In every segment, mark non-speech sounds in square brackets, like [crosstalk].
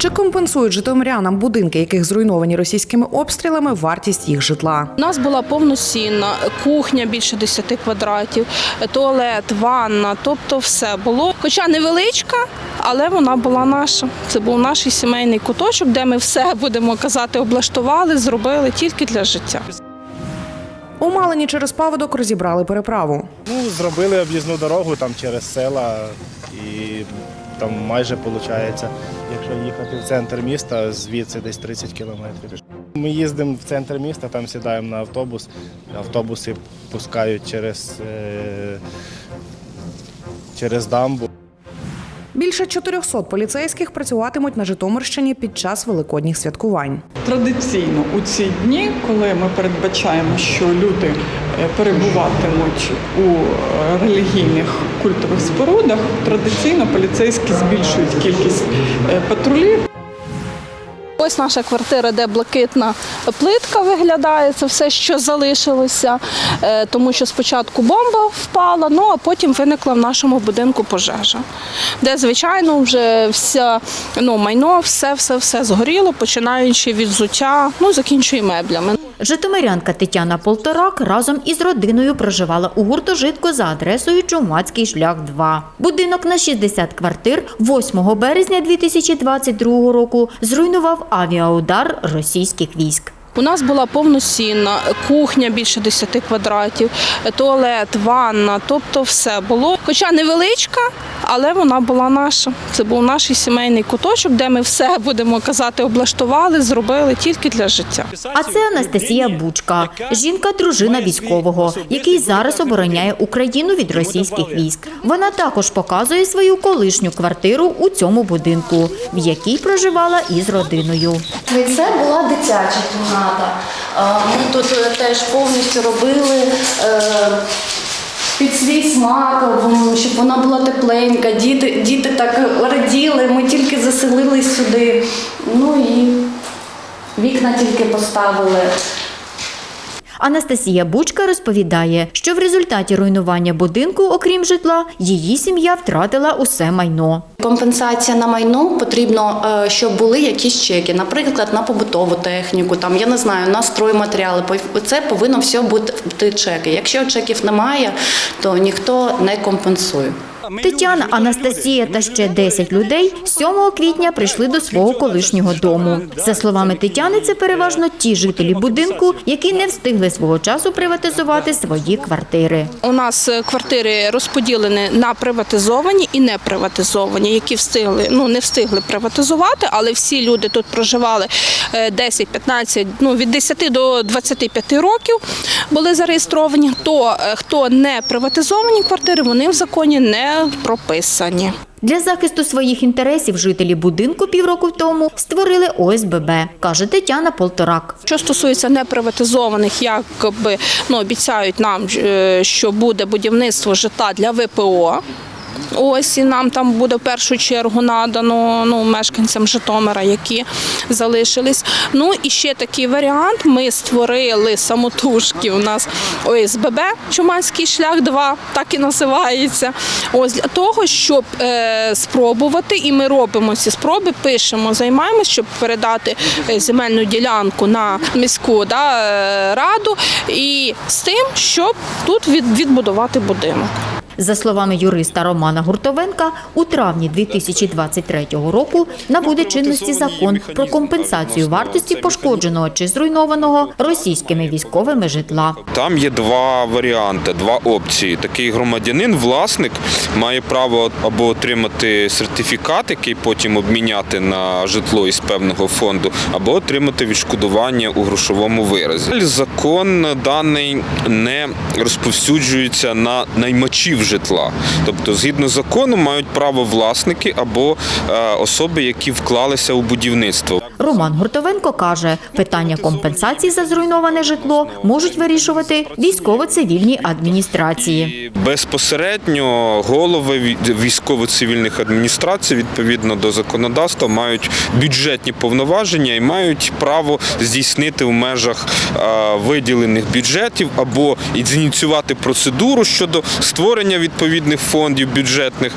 Чи компенсують житомирянам будинки, яких зруйновані російськими обстрілами, вартість їх житла? У нас була повноцінна кухня більше 10 квадратів, туалет, ванна, тобто все було. Хоча невеличка, але вона була наша. Це був наш сімейний куточок, де ми все [laughs] будемо казати, облаштували, зробили тільки для життя. У Малині через паводок розібрали переправу. Ну, зробили об'їзну дорогу там через села і там майже виходить, якщо їхати в центр міста, звідси десь 30 кілометрів. Ми їздимо в центр міста, там сідаємо на автобус, автобуси пускають через, е, через дамбу. Більше 400 поліцейських працюватимуть на Житомирщині під час великодніх святкувань. Традиційно у ці дні, коли ми передбачаємо, що люди е, перебуватимуть у е, релігійних культових спорудах, традиційно поліцейські збільшують кількість е, патрулів. Ось наша квартира, де блакитна плитка виглядає, це все, що залишилося, Е, тому що спочатку бомба впала, ну а потім виникла в нашому будинку пожежа, де, звичайно, вже вся ну, майно, все, все, все згоріло, починаючи від взуття, ну закінчує меблями. Житомирянка Тетяна Полторак разом із родиною проживала у гуртожитку за адресою Чумацький шлях 2. Будинок на 60 квартир 8 березня 2022 року зруйнував авіаудар російських військ. У нас була повноцінна кухня більше 10 квадратів, туалет, ванна, тобто все було. Хоча невеличка, але вона була наша. Це був наш сімейний куточок, де ми все [laughs] будемо казати, облаштували, зробили тільки для життя. А це Анастасія Бучка, жінка дружина військового, який зараз обороняє Україну від російських військ. Вона також показує свою колишню квартиру у цьому будинку, в якій проживала із родиною. Це була дитяча кімната. Е, Ми тут е, теж повністю робили е, під свій смак, щоб вона була тепленька. Діти, діти так раділи, ми тільки заселились сюди. Ну і вікна тільки поставили. Анастасія Бучка розповідає, що в результаті руйнування будинку, окрім житла, її сім'я втратила усе майно. Компенсація на майно потрібно, е, щоб були якісь чеки, наприклад, на побутову техніку, там я не знаю, на стройматеріали. Це повинно все бути чеки. Якщо чеків немає, то ніхто не компенсує. Тетяна, Анастасія та ще 10 людей 7 квітня прийшли до свого колишнього дому. За словами Тетяни, це переважно ті жителі будинку, які не встигли свого часу приватизувати свої квартири. У нас е, квартири розподілені на приватизовані і не приватизовані, які встигли, ну не встигли приватизувати, але всі люди тут проживали е, 10-15, ну від 10 до 25 років були зареєстровані. То е, хто не приватизовані квартири, вони в законі не прописані. Для захисту своїх інтересів жителі будинку півроку тому створили ОСББ, каже Тетяна Полторак. Що стосується неприватизованих, якби ну обіцяють нам, е, що буде будівництво житла для ВПО. Ось і нам там буде в першу чергу надано ну, мешканцям Житомира, які залишились. Ну і ще такий варіант. Ми створили самотужки. У нас ОСББ Чуманський шлях 2, так і називається. Ось для того, щоб е, спробувати, і ми робимо ці спроби, пишемо, займаємося, щоб передати е, земельну ділянку на міську да, е, раду, і з тим, щоб тут від, відбудувати будинок. За словами юриста Романа Гуртовенка, у травні 2023 року набуде чинності закон про компенсацію вартості пошкодженого чи зруйнованого російськими військовими житла. Там є два варіанти, два опції. Такий громадянин, власник, має право або отримати сертифікат, який потім обміняти на житло із певного фонду, або отримати відшкодування у грошовому виразі. Закон даний не розповсюджується на наймачів житла. Тобто, згідно закону, мають право власники або е, особи, які вклалися у будівництво. Роман Гуртовенко каже, питання компенсації за зруйноване житло можуть вирішувати військово-цивільні адміністрації. Безпосередньо голови ві- військово-цивільних адміністрацій відповідно до законодавства мають бюджетні повноваження і мають право здійснити в межах е, виділених бюджетів або ініціювати процедуру щодо створення створення відповідних фондів бюджетних,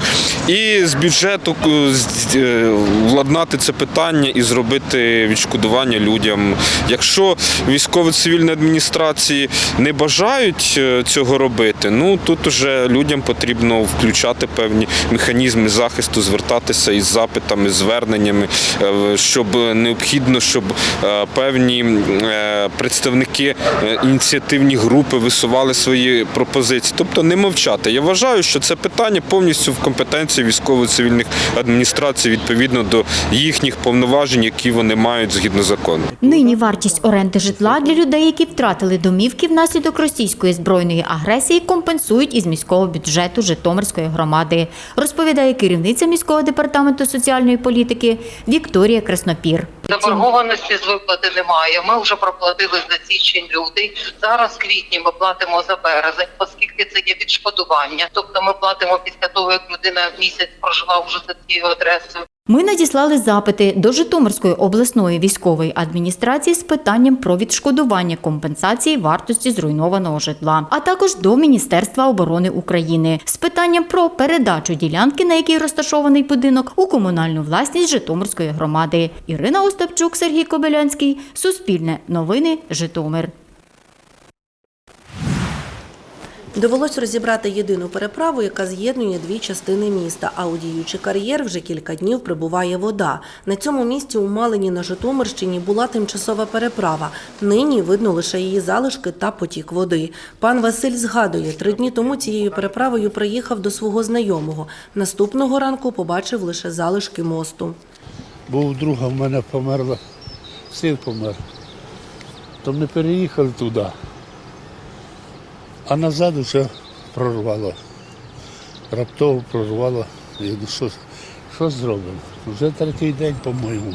і з бюджету е, е, владнати це питання і зробити відшкодування людям. Якщо військово-цивільні адміністрації не бажають е, цього робити, ну тут уже людям потрібно включати певні механізми захисту, звертатися із запитами, зверненнями, щоб необхідно, щоб певні представники ініціативні групи висували свої пропозиції. Тобто не мовчати. Вважаю, що це питання повністю в компетенції військово-цивільних адміністрацій відповідно до їхніх повноважень, які вони мають згідно закону. Нині вартість оренди житла для людей, які втратили домівки внаслідок російської збройної агресії, компенсують із міського бюджету Житомирської громади, розповідає керівниця міського департаменту соціальної політики Вікторія Краснопір. Заборгованості з виплати немає. Ми вже проплатили за січень лютий. Зараз квітні ми платимо за березень, оскільки це є відшкодування. Тобто ми платимо після того, як людина місяць проживав вже за цією адресою. Ми надіслали запити до Житомирської обласної військової адміністрації з питанням про відшкодування компенсації вартості зруйнованого житла, а також до Міністерства оборони України з питанням про передачу ділянки, на якій розташований будинок, у комунальну власність Житомирської громади. Ірина Остапчук, Сергій Кобилянський, Суспільне новини, Житомир. Довелось розібрати єдину переправу, яка з'єднує дві частини міста. А у діючий кар'єр вже кілька днів прибуває вода. На цьому місці у Малині на Житомирщині була тимчасова переправа. Нині видно лише її залишки та потік води. Пан Василь згадує, три дні тому цією переправою приїхав до свого знайомого. Наступного ранку побачив лише залишки мосту. Був друга в мене померла, син помер. То ми переїхали туди. А назад вже прорвало. Раптово прорвало. Я думаю, що, що зробимо? Вже третій день, по-моєму.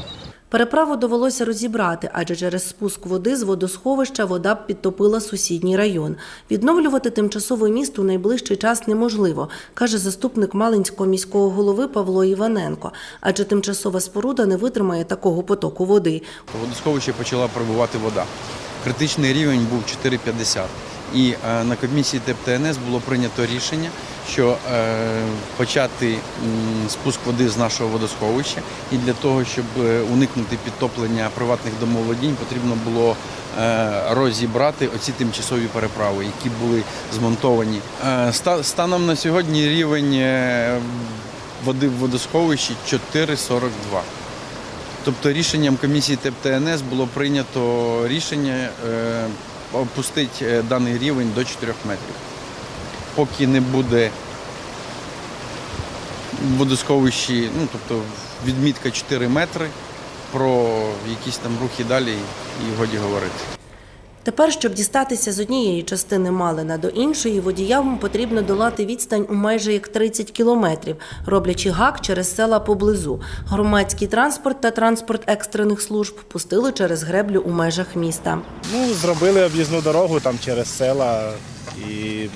Переправу довелося розібрати, адже через спуск води з водосховища вода б підтопила сусідній район. Відновлювати тимчасове місто у найближчий час неможливо, каже заступник Малинського міського голови Павло Іваненко, адже тимчасова споруда не витримає такого потоку води. В водосховищі почала прибувати вода. Критичний рівень був 4,50. І е, на комісії ТЕП-ТНС було прийнято рішення, що е, почати спуск води з нашого водосховища. І для того, щоб е, уникнути підтоплення приватних домоволодінь, потрібно було розібрати оці тимчасові переправи, які були змонтовані. Ста- станом на сьогодні рівень води в водосховищі 4,42. Тобто рішенням комісії ТЕП-ТНС було прийнято рішення опустити е, даний рівень до 4 метрів. Поки не буде в водосховищі, ну тобто відмітка 4 метри, про якісь там рухи далі і годі говорити. Тепер, щоб дістатися з однієї частини Малина до іншої, водіям потрібно долати відстань у майже як 30 кілометрів, роблячи гак через села поблизу. Громадський транспорт та транспорт екстрених служб пустили через греблю у межах міста. Ну, зробили об'їзну дорогу там через села і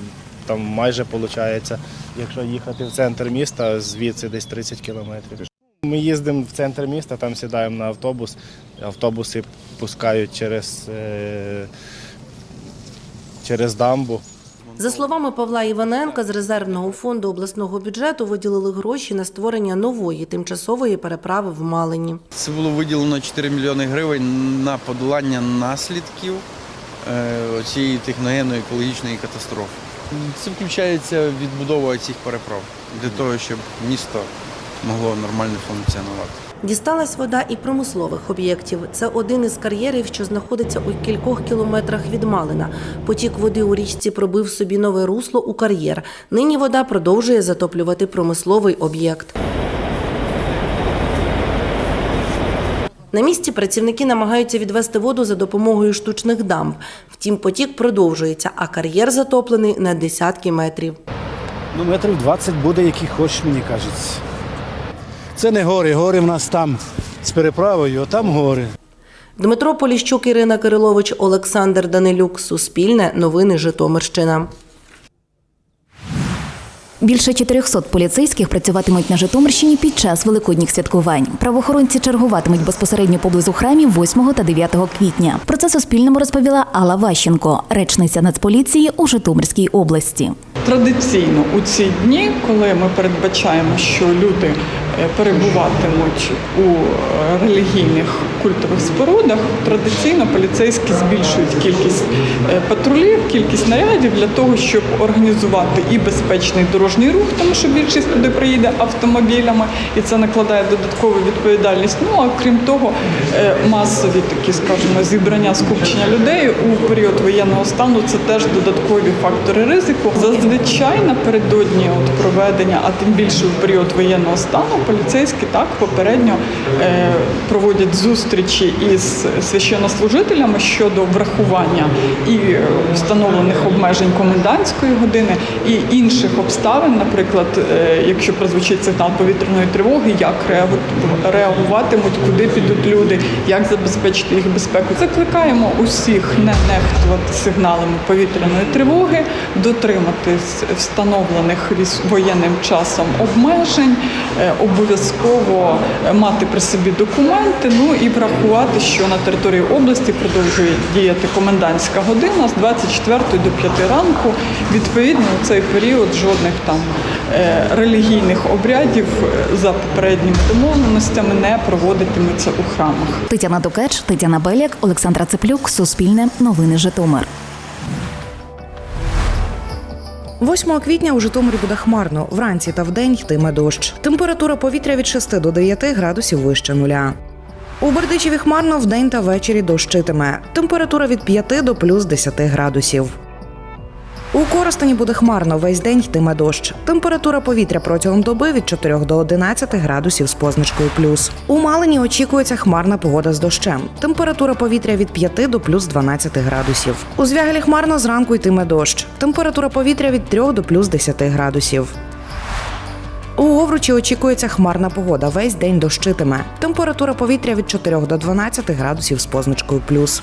там майже виходить, якщо їхати в центр міста, звідси десь 30 кілометрів. Ми їздимо в центр міста, там сідаємо на автобус, автобуси пускають через, е, через дамбу. За словами Павла Іваненка, з резервного фонду обласного бюджету виділили гроші на створення нової тимчасової переправи в Малині. Це було виділено 4 мільйони гривень на подолання наслідків е, цієї техногенної екологічної катастрофи. Це включається відбудова цих переправ для того, щоб місто могло нормально функціонувати. Дісталась вода і промислових об'єктів. Це один із кар'єрів, що знаходиться у кількох кілометрах від Малина. Потік води у річці пробив собі нове русло у кар'єр. Нині вода продовжує затоплювати промисловий об'єкт. На місці працівники намагаються відвести воду за допомогою штучних дамб. Втім, потік продовжується, а кар'єр затоплений на десятки метрів. Ну, метрів 20 буде, який хочеш, мені кажеться. Це не гори, гори в нас там з переправою, а там гори. Дмитро Поліщук, Ірина Кирилович, Олександр Данилюк. Суспільне. Новини Житомирщина. Більше 400 поліцейських працюватимуть на Житомирщині під час великодніх святкувань. Правоохоронці чергуватимуть безпосередньо поблизу храмів 8 та 9 квітня. Про це Суспільному розповіла Алла Ващенко, речниця Нацполіції у Житомирській області. Традиційно у ці дні, коли ми передбачаємо, що люди перебуватимуть у е, релігійних культових спорудах, традиційно поліцейські збільшують кількість е, патрулів, кількість нарядів для того, щоб організувати і безпечний дорожній рух, тому що більшість туди приїде автомобілями, і це накладає додаткову відповідальність. Ну а крім того, е, масові такі, скажімо, зібрання скупчення людей у період воєнного стану це теж додаткові фактори ризику. Зазвичай напередодні от проведення, а тим більше в період воєнного стану, поліцейські так попередньо е, проводять зустрічі із священнослужителями щодо врахування і встановлених обмежень комендантської години і інших обставин, наприклад, е, якщо прозвучить сигнал повітряної тривоги, як реагуватимуть, куди підуть люди, як забезпечити їх безпеку. Закликаємо усіх не нехтувати сигналами повітряної тривоги, дотриматись встановлених воєнним часом обмежень, е, обов'язково е, мати при собі документи. Ну і врахувати, що на території області продовжує діяти комендантська година з 24 до 5 ранку. Відповідно, у цей період жодних там е, релігійних обрядів е, за попередніми домовленостями не проводитиметься у храмах. Тетяна Докеч, Тетяна Беляк, Олександра Цеплюк, Суспільне, Новини Житомир. 8 квітня у Житомирі буде хмарно. Вранці та вдень йтиме дощ. Температура повітря від 6 до 9 градусів вище нуля. У Бердичеві хмарно вдень та ввечері дощитиме. Температура від 5 до плюс 10 градусів. У Коростені буде хмарно, весь день йтиме дощ. Температура повітря протягом доби від 4 до 11 градусів з позначкою плюс. У Малині очікується хмарна погода з дощем. Температура повітря від 5 до плюс 12 градусів. У Звягелі хмарно зранку йтиме дощ. Температура повітря від 3 до плюс 10 градусів. У Овручі очікується хмарна погода. Весь день дощитиме. Температура повітря від 4 до 12 градусів з позначкою плюс.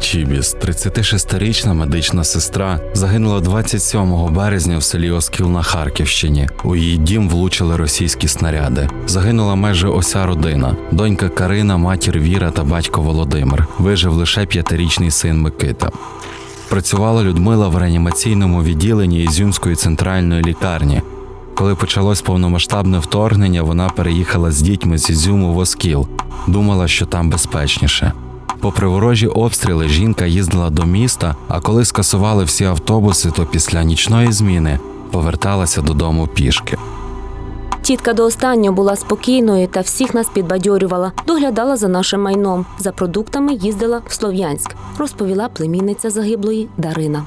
Чібіс, 36-річна медична сестра, загинула 27 березня в селі Оскіл на Харківщині. У її дім влучили російські снаряди. Загинула майже уся родина: донька Карина, матір Віра та батько Володимир. Вижив лише п'ятирічний син Микита. Працювала Людмила в реанімаційному відділенні Ізюмської центральної лікарні. Коли почалось повномасштабне вторгнення, вона переїхала з дітьми з Ізюму в Оскіл. Думала, що там безпечніше. Попри ворожі обстріли, жінка їздила до міста, а коли скасували всі автобуси, то після нічної зміни поверталася додому пішки. Тітка до останнього була спокійною та всіх нас підбадьорювала, доглядала за нашим майном. За продуктами їздила в Слов'янськ, розповіла племінниця загиблої Дарина.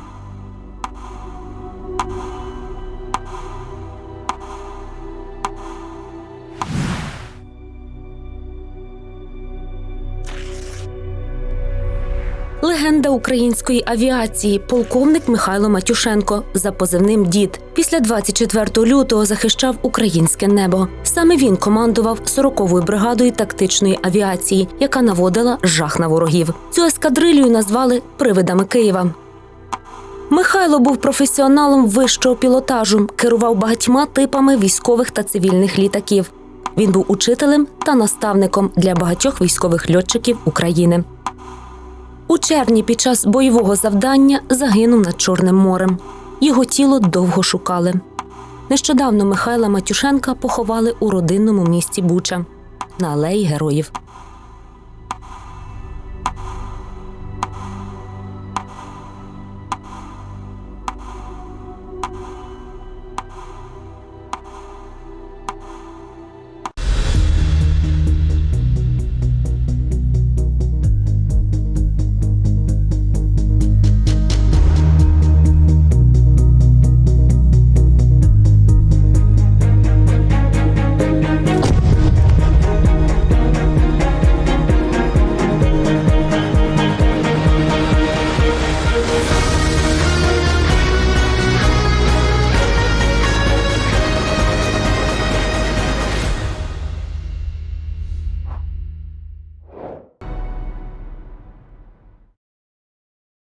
Легенда української авіації, полковник Михайло Матюшенко за позивним Дід. Після 24 лютого захищав українське небо. Саме він командував 40-ю бригадою тактичної авіації, яка наводила жах на ворогів. Цю ескадрилью назвали привидами Києва. Михайло був професіоналом вищого пілотажу, керував багатьма типами військових та цивільних літаків. Він був учителем та наставником для багатьох військових льотчиків України. У червні під час бойового завдання загинув над Чорним морем. Його тіло довго шукали. Нещодавно Михайла Матюшенка поховали у родинному місті Буча на алеї героїв.